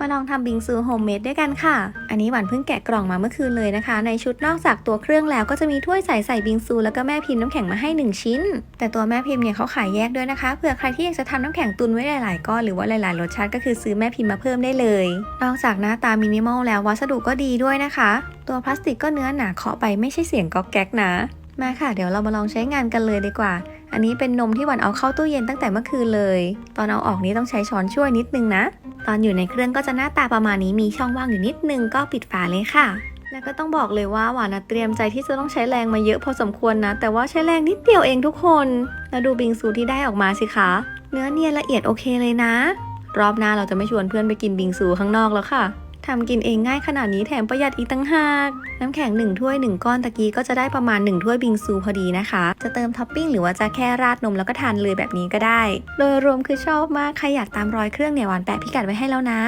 มาลองทำบิงซูโฮมเมดด้วยกันค่ะ อันนี้หวานเพิ่งแกะกล่องมาเมื่อคืนเลยนะคะ ในชุดนอกจากตัวเครื่องแล้วก็จะมีถ้วยใส่ใส่บิงซูแล้วก็แม่พิมพ์น้ำแข็งมาให้ 1 ชิ้น แต่ตัวแม่พิมพ์เนี่ยเขาขายแยกด้วยนะคะ เผื่อใครที่อยากจะทำน้ำแข็งตุนไว้หลายๆก้อนหรือว่าหลายๆรสชาติก็คือซื้อแม่พิมพ์มาเพิ่มได้เลย นอกจากหน้าตามินิมอลแล้ววัสดุก็ดีด้วยนะคะ ตัวพลาสติกก็เนื้อหนาเคาะไปไม่ใช่เสียงก๊อกแก๊กนะ มาค่ะ เดี๋ยวเรามาลองใช้งานกันเลยดีกว่า อันนี้เป็นนมที่หวันเอาเข้าตู้เย็นตั้งแต่เมื่อคืนเลย ตอนเอาออกนี้ต้องใช้ช้อนช่วยนิดนึงนะ ตอนอยู่ในเครื่องก็จะหน้าตาประมาณนี้มีช่องว่างอยู่นิดนึงก็ปิดฝาเลยค่ะ แล้วก็ต้องบอกเลยว่าหวานเตรียมใจที่จะต้องใช้แรงมาเยอะพอสมควรนะ แต่ว่าใช้แรงนิดเดียวเองทุกคน แล้วดูบิงซูที่ได้ออกมาสิคะ เนื้อเนียนละเอียดโอเคเลยนะ รอบหน้าเราจะไม่ชวนเพื่อนไปกินบิงซูข้างนอกแล้วค่ะ ทำกินเองง่ายขนาดนี้แถมประหยัดอีกตั้งหาก น้ำแข็ง 1 ถ้วย 1 ก้อนตะกี้ก็จะได้ประมาณ 1 ถ้วยบิงซูพอดีนะคะ จะเติมท็อปปิ้งหรือว่าจะแค่ราดนมแล้วก็ทานเลยแบบนี้ก็ได้ โดยรวมคือชอบมาก ใครอยากตามรอยเครื่องเนี่ยหวานแปะพิกัดไว้ให้แล้วนะ